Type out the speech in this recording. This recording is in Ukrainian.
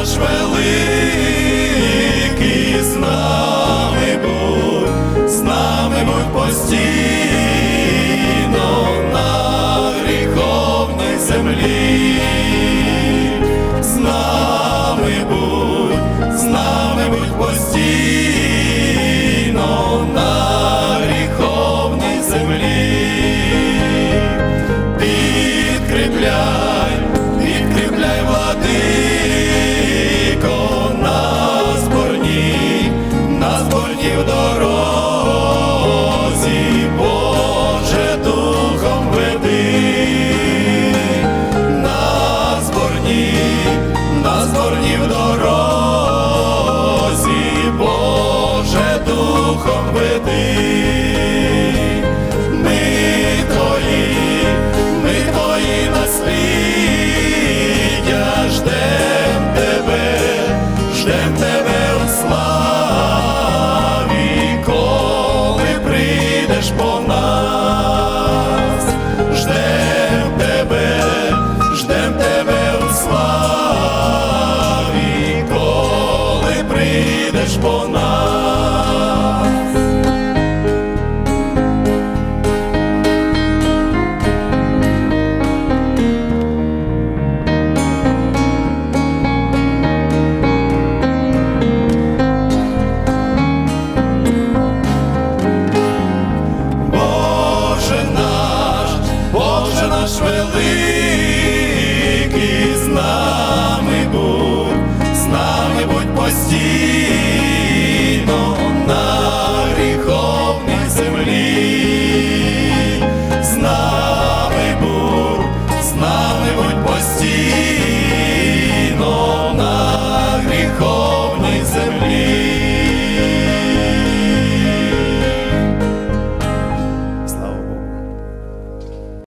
наш великий, з нами будь, з нами будь постійно на гріховній землі, з нами будь, з нами будь постійно. Боже, духом веди, на зборні, на зборні в дорозі, Боже, духом веди. ponad.